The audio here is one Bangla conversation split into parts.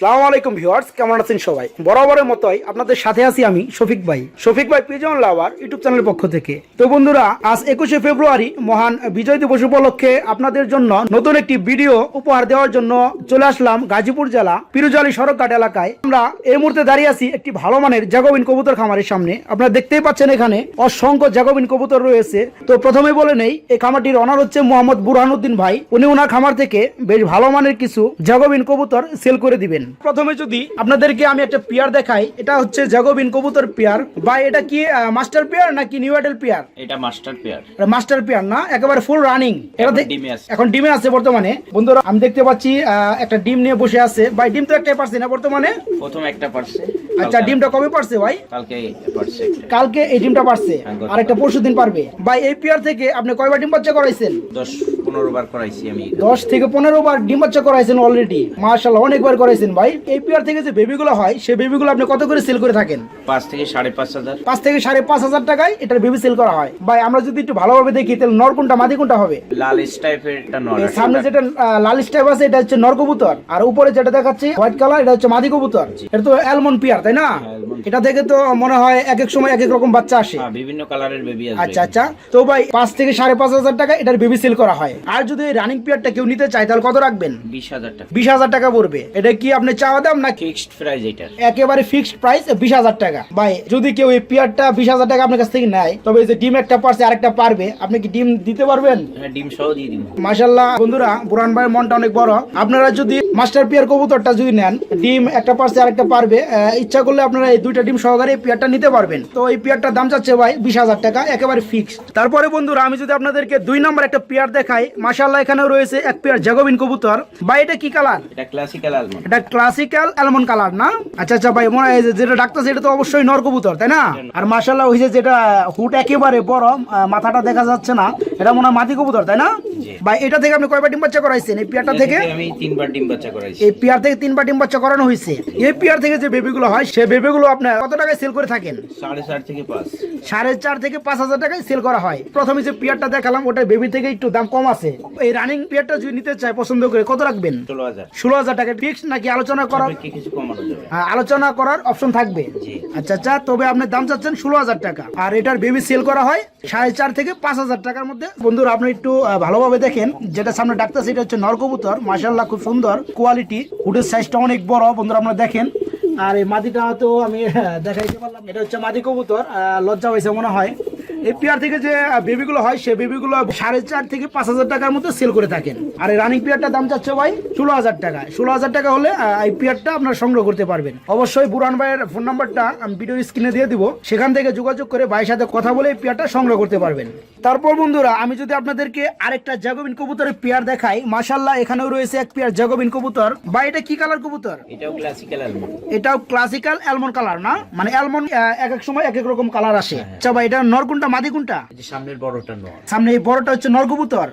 সালাম আলাইকুম ভিউয়ার্স, কেমন আছেন সবাই? বরাবরের মতোই আপনাদের সাথে আছি আমি শফিক ভাই। শফিক ভাই পিজন লাভার ইউটিউব চ্যানেলের পক্ষ থেকে। তো বন্ধুরা, আজ একুশে ফেব্রুয়ারি, মহান বিজয় দিবস উপলক্ষে আপনাদের জন্য নতুন একটি ভিডিও উপহার দেওয়ার জন্য চলে আসলাম গাজীপুর জেলা পিরুজালি সড়কঘাট এলাকায়। আমরা এই মুহূর্তে দাঁড়িয়ে আছি একটি ভালো মানের জাগবিন কবুতর খামারের সামনে। আপনারা দেখতেই পাচ্ছেন এখানে অসংখ্য জাগবিন কবুতর রয়েছে। তো প্রথমে বলে নেই, এই খামারটির অনার হচ্ছে মোহাম্মদ বুরহানুদ্দিন ভাই। উনি ওনার খামার থেকে বেশ ভালো মানের কিছু জাগবিন কবুতর সেল করে দিবেন। প্রথমে যদি আপনাদেরকে আমি একটা পেয়ার দেখাই এটা হচ্ছে জাগোবিন কবুতর পেয়ার। বা এটা কি মাস্টার পেয়ার নাকি নিউ এডেল পেয়ার? এটা মাস্টার পেয়ার। মাস্টার পেয়ার না একেবারে ফুল রানিং এটা ডিমে আছে। এখন ডিমে আছে বর্তমানে। বন্ধুরা আমি দেখতে পাচ্ছি একটা ডিম নিয়ে বসে আছে। ভাই ডিম তো একটাই পারছি না বর্তমানে? প্রথম একটা পারছে। আচ্ছা ডিমটা কবে পারছে ভাই? কালকে পারছে কালকে এই ডিমটা পারছে। হ্যাঁ, আর একটা পরশু দিন পারবে। ভাই এই পেয়ার থেকে আপনি কয়বার ডিম বাচ্চা করাইছেন? দশ পনেরো বার করাইছি আমি দশ থেকে পনেরো বার ডিম বাচ্চা করাইছেন অলরেডি মার্শাল্লাহ অনেকবার করাইছেন ভাই। এই পেয়ার থেকে যে বেবিগুলো হয় সেই বেবিগুলো আপনি কত করে সেল করে থাকেন? পাঁচ থেকে সাড়ে পাঁচ হাজার। পাঁচ থেকে সাড়ে পাঁচ হাজার টাকায় এটার বেবি সেল করা হয়। ভাই আমরা যদি একটু ভালোভাবে দেখি তাহলে নর কোনটা মাদি কোনটা হবে? লাল টাইপের একটা নর এই সামনে যেটা আহ, লালিশ টাইপ আছে এটা হচ্ছে নর কবুতর। আর উপরে যেটা দেখাচ্ছে হোয়াইট কালার এটা হচ্ছে মাদি কবুতর। এটা তো অ্যালমন পিয়ার তাই না। এটা থেকে তো মনে হয় এক এক সময় এক এক রকম বাচ্চা আসে। হ্যাঁ, বিভিন্ন কালারের বেবি আছে আচ্ছা আচ্ছা। তো ভাই পাঁচ থেকে সাড়ে পাঁচ হাজার টাকা এটার বেবি সেল করা হয়। আর যদি রানিং পিয়ারটা কেউ নিতে চায় তাহলে কত রাখবেন? বিশ হাজার টাকা। বিশ হাজার টাকা পড়বে। এটা কি আপনি চাওয়া দাম না ফিক্সড প্রাইস এটার। একেবারে ফিক্সড প্রাইস বিশ হাজার টাকা। ভাই যদি কেউ এই পিয়ারটা বিশ হাজার টাকা আপনার কাছ থেকে নেয় তবে এই যে ডিম একটা পারছে আরেকটা পারবে। আপনি কি ডিম দিতে পারবেন? হ্যাঁ ডিম সহ দিয়ে দিব। মাশাল্লাহ বন্ধুরা বুরান ভাইয়ের মনটা অনেক বড়। আপনারা যদি মাস্টার পিয়ার কবুতরটা যদি নেন ডিম একটা পারছে আরেকটা পারবে। ইচ্ছা করলে আপনারা এই দুইটা ডিম সহকারে এই পিয়ারটা নিতে পারবেন। তো এই পিয়ারটার দাম চাচ্ছে ভাই বিশ হাজার টাকা একেবারে ফিক্স তারপরে বন্ধুরা আমি যদি আপনাদেরকে দুই নম্বর একটা পেয়ার দেখাই মাশাল্লাহ এখানেও রয়েছে এক পেয়ার জাগবিন কবুতর। ভাই এটা কি কালার এটা ক্লাসিক্যাল আলমন্ড এটা ক্লাসিক্যাল অ্যালমন্ড কালার না? আচ্ছা আচ্ছা ভাই মনে হয় যেটা ডাক্তার সেটা তো অবশ্যই নর কবুতর তাই না? আর মাশাল্লাহ ওই যে যেটা হুট একেবারে বড় মাথাটা দেখা যাচ্ছে না। এটা মনে হয় মাটি কবুতর তাই না? ভাই এটা থেকে আপনি কয়বার ডিম বাচ্চা করাইছেন? এই পিয়ারটা থেকে? আমি তিনবার ডিম বাচ্চা করাইছি। এই পিয়ার থেকে তিনবার ডিম বাচ্চা করানো হয়েছে। এই পিয়ার থেকে যে বেবিগুলো হয় সেই বেবিগুলো আপনার কত টাকায় সেল করে থাকেন? সাড়ে চার থেকে পাঁচ। সাড়ে চার থেকে পাঁচ হাজার টাকায় সেল করা হয়। প্রথমে যে পিয়ারটা দেখালাম ওটা বেবি থেকে একটু দাম কম আছে। এই রানিং পিয়ারটা যদি নিতে চায় পছন্দ করে কত রাখবেন? ষোলো হাজার। ষোলো হাজার টাকা। ফিক্স নাকি আলোচনা করা কি কিছু কমানো যাবে। হ্যাঁ, আলোচনা করার অপশন থাকবে। আচ্ছা আচ্ছা তবে আপনার দাম চাচ্ছেন ষোলো হাজার টাকা। আর এটার বেবি সেল করা হয় সাড়ে চার থেকে পাঁচ হাজার টাকার মধ্যে। বন্ধুরা, আপনি একটু ভালোভাবে দেখেন। যেটা সামনে ডাক্তার সেটা হচ্ছে নরকবুতর। মার্শাল্লাহ খুব সুন্দর কোয়ালিটি। হুডের সাইজটা অনেক বড়, বন্ধুরা, আপনারা দেখেন। আর এই মাদিটা তো আমি দেখাইতে পারলাম এটা হচ্ছে মাদি কবুতর লজ্জা হয়েছে মনে হয়। এই পেয়ার থেকে যে বেবিগুলো হয় সেই বেবিগুলো সাড়ে চার থেকে পাঁচ হাজার টাকার মধ্যে সেল করে থাকেন। আর এই রানিং পেয়ারটার দাম চাচ্ছে ভাই ষোলো হাজার টাকা ষোলো হাজার টাকা হলে এই পেয়ারটা আপনারা সংগ্রহ করতে পারবেন। অবশ্যই বুরান ভাইয়ের ফোন নাম্বারটা আমি ভিডিও স্ক্রিনে দিয়ে দিব। সেখান থেকে যোগাযোগ করে ভাইয়ের সাথে কথা বলে এই পেয়ারটা সংগ্রহ করতে পারবেন। তারপর বন্ধুরা আমি যদি আপনাদেরকে আরেকটা জাগবিন কবুতরের পেয়ার দেখাই মাশাল্লাহ এখানেও রয়েছে এক পেয়ার জাগবিন কবুতর। বা এটা কি কালার কবুতর? এটাও ক্লাসিক্যাল এটাও ক্লাসিক্যাল অ্যালমন্ড কালার না? মানে অ্যালমন্ড এক এক সময় এক এক রকম কালার আসে। আচ্ছা ভাই এটা নরকুনটা মাদি কোনটা? এই যে সামনের বড়টা নর সামনে এই বড়টা হচ্ছে নর কবুতর।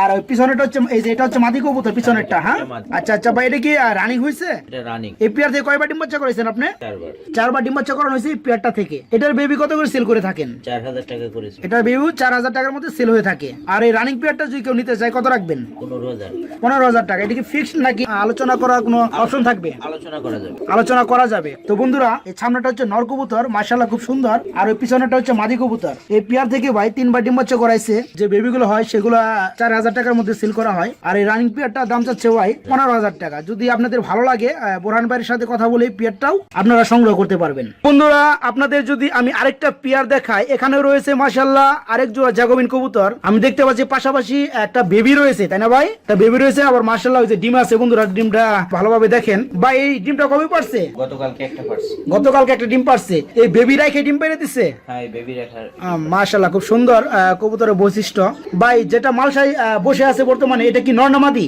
আর ওই পিছনেটা হচ্ছে এই যে এটা হচ্ছে মাদি কবুতর পিছনেরটা হ্যাঁ? আচ্ছা আচ্ছা ভাই এটা কি রানিং হয়েছে এটা রানিং। এই পেয়ার থেকে কয়বার ডিম বাচ্চা করেছেন আপনি? চারবার। চারবার ডিম বাচ্চা করানো হয়েছে এই পেয়ারটা থেকে। এটার বেবি কত করে সেল করে থাকেন? চার হাজার টাকা করেছে। এটার বেবি চার হাজার টাকার মধ্যে সেল হয়ে থাকে। আর এই রানিং পেয়ারটা যদি কেউ নিতে চায় কত রাখবেন? পনেরো হাজার। পনেরো হাজার টাকা। এটা কি ফিক্সড নাকি আলোচনা করার কোনো অপশন থাকবে? আলোচনা করা যাবে। আলোচনা করা যাবে। তো বন্ধুরা এই সামনেটা হচ্ছে নর কবুতর মার্শাল্লাহ খুব সুন্দর। আর ওই পিছনেটা হচ্ছে মাদি কবুতর। এই পেয়ার থেকে ভাই তিনবার ডিম বাচ্চা করাইছে। যে বেবিগুলো হয় সেগুলো চার হাজার টাকার মধ্যে সেল করা হয়। আর এই রানিং পেয়ারটার দাম চাচ্ছে ভাই পনেরো হাজার টাকা। যদি আপনাদের ভালো লাগে বোরহান ভাইয়ের সাথে কথা বলে এই পেয়ারটাও আপনারা সংগ্রহ করতে পারবেন। বন্ধুরা আপনাদের যদি আমি আরেকটা পেয়ার দেখাই এখানে রয়েছে মার্শাল্লাহ আরেক জোড়া জাগবিন কবুতর। আমি দেখতে পাচ্ছি পাশাপাশি একটা বেবি রয়েছে তাই না ভাই? তা বেবি রয়েছে আবার মার্শাল্লাহ ওই যে ডিম আছে বন্ধুরা ডিমটা ভালোভাবে দেখেন। ভাই এই ডিমটা কবে পারছে? গতকালকে একটা পারছি। গতকালকে একটা ডিম পারছে। এই বেবি রাইখে ডিম পেরে দিচ্ছে হ্যাঁ বেবি রাখার মাশাল্লাহ খুব সুন্দর কবুতরের বৈশিষ্ট্য। ভাই যেটা মালসাই বসে আছে বর্তমানে এটা কি নর না মাদি?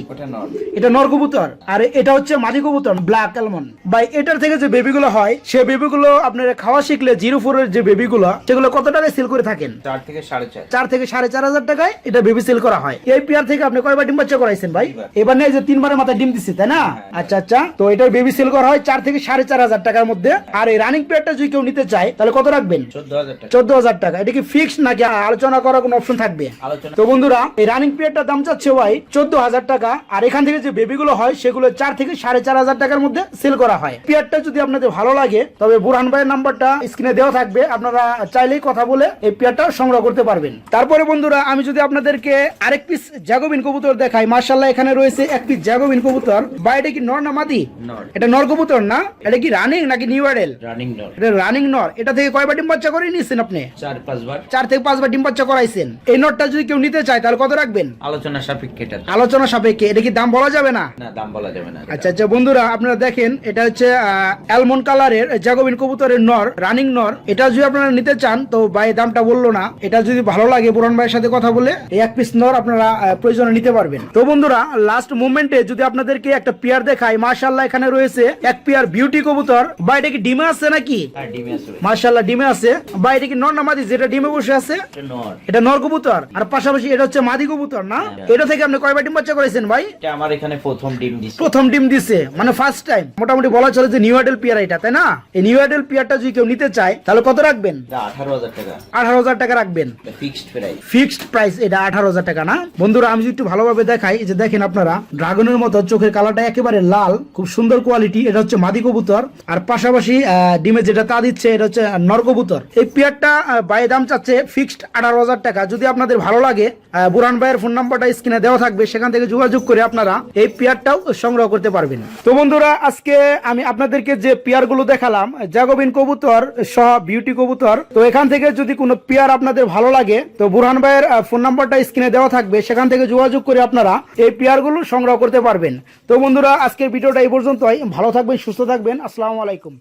এটা নর কবুতর। আর এটা হচ্ছে মাদি কবুতর ব্ল্যাক অ্যালমন্ড ভাই এটার থেকে যে বেবিগুলো হয় সে বেবিগুলো আপনার খাওয়া শিখলে জিরো ফোরের যে বেবিগুলো সেগুলো কত টাকায় সেল করে থাকেন? চার থেকে সাড়ে চার। চার থেকে সাড়ে চার হাজার টাকায় এটা বেবি সেল করা হয়। এই পেয়ার থেকে আপনি কয়বার ডিম বাচ্চা করাইছেন ভাই। এবার নেই যে তিনবারের মাথায় ডিম দিচ্ছে তাই না? আচ্ছা আচ্ছা। তো এটার বেবি সেল করা হয় চার থেকে সাড়ে চার হাজার টাকার মধ্যে। আর এই রানিং পেয়ারটা যদি কেউ নিতে চায় তাহলে কত রাখবেন? চোদ্দ হাজার টাকা। চোদ্দ হাজার টাকা। এটা কি ফিক্সড নাকি আলোচনা করার কোনো অপশন থাকবে? তো বন্ধুরা এই রানিং পিরিয়ডটার দাম চাচ্ছে ভাই চোদ্দ হাজার টাকা আর এখান থেকে যে বেবিগুলো হয় সেগুলো চার থেকে সাড়ে চার হাজার টাকার মধ্যে সেল করা হয়। পিয়ারটা যদি আপনাদের ভালো লাগে তবে বুরহান ভাইয়ের নাম্বারটা স্ক্রিনে দেওয়া থাকবে। আপনারা চাইলেই কথা বলে এই পিয়ারটা সংগ্রহ করতে পারবেন। তারপরে বন্ধুরা আমি যদি আপনাদেরকে আরেক পিস জাগোবিন কবুতর দেখাই মার্শাল্লাহ এখানে রয়েছে এক পিস জাগোবিন কবুতর। বা এটা কি নর না মাদি? এটা নর কবুতর না? এটা কি রানিং নাকি নিউ অ্যাডেল রানিং নর। এটা রানিং নর। এটা থেকে কয়বার ডিম বাচ্চা করে নিয়েছেন আপনি? চার পাঁচবার। চার থেকে পাঁচবার ডিম বাচ্চা করাইছেন। এই নটটা যদি কেউ নিতে চায় তাহলে কত রাখবেন? আলোচনা সাপেক্ষে এটা। আলোচনা সাপেক্ষে এটা কি দাম বলা যাবে না? না দাম বলা যাবে না। আচ্ছা আচ্ছা বন্ধুরা আপনারা দেখেন এটা হচ্ছে অ্যালমন্ড কালারের জাগোবিন কবুতরের নর রানিং নর। এটা যদি আপনারা নিতে চান তো ভাই দামটা বলল না। এটা যদি ভালো লাগে পুরান ভাইয়ের সাথে কথা বলে এই এক পিস নর আপনারা প্রয়োজনে নিতে পারবেন। তো বন্ধুরা লাস্ট মুভমেন্টে যদি আপনাদেরকে একটা পেয়ার দেখাই মার্শাল্লাহ এখানে রয়েছে এক পেয়ার বিউটি কবুতর। বা এটা কি ডিমে আছে নাকি? আসবে মার্শাল্লাহ ডিমে আছে। বা এটা কি নর না মাদি? যেটা ডিমে বসে আছে। এটা নর। কবুতর। আর পাশাপাশি এটা হচ্ছে মাদি কবুতর না? হ্যাঁ। এটা থেকে আপনি কয়বার ডিম বাচ্চা করেছেন ভাই? এটা আমার এখানে প্রথম ডিম দিছে। প্রথম ডিম দিছে। মানে ফার্স্ট টাইম মোটামুটি বলা চলে যে নিউ আইডেল পিয়ার এটা তাই না? এই নিউ আইডেল পিয়ারটা যদি কেউ নিতে চায় তাহলে কত রাখবেন? এটা আঠারো হাজার টাকা। আঠারো হাজার টাকা রাখবেন। ফিক্সড প্রাইস ফিক্সড প্রাইস এটা আঠারো হাজার টাকা না? বন্ধুরা আমি যদি একটু ভালোভাবে দেখাই যে দেখেন আপনারা ড্রাগনের মতো চোখের কালারটা একেবারে লাল খুব সুন্দর কোয়ালিটি এটা হচ্ছে মাদি কবুতর। আর পাশাপাশি ডিমে যেটা তা দিচ্ছে এটা হচ্ছে নর কবুতর। এই পেয়ারটা বাইরে দাম চাচ্ছে ফিক্সড আঠারো হাজার টাকা। যদি আপনাদের ভালো লাগে আহ, বুরহান ভাইয়ের ফোন নাম্বারটা স্ক্রিনে দেওয়া থাকবে সেখান থেকে যোগাযোগ করে আপনারা এই পেয়ারটাও সংগ্রহ করতে পারবেন। তো বন্ধুরা আজকে আমি আপনাদেরকে যে পেয়ারগুলো দেখালাম জাগোবিন কবুতর সহ বিউটি কবুতর তো এখান থেকে যদি কোনো পেয়ার আপনাদের ভালো লাগে তো বুরহান ভাইয়ের ফোন নাম্বারটা স্ক্রিনে দেওয়া থাকবে সেখান থেকে যোগাযোগ করে আপনারা এই পেয়ারগুলো সংগ্রহ করতে পারবেন। তো বন্ধুরা আজকের ভিডিওটা এই পর্যন্তই। ভালো থাকবেন সুস্থ থাকবেন। আসসালামু আলাইকুম।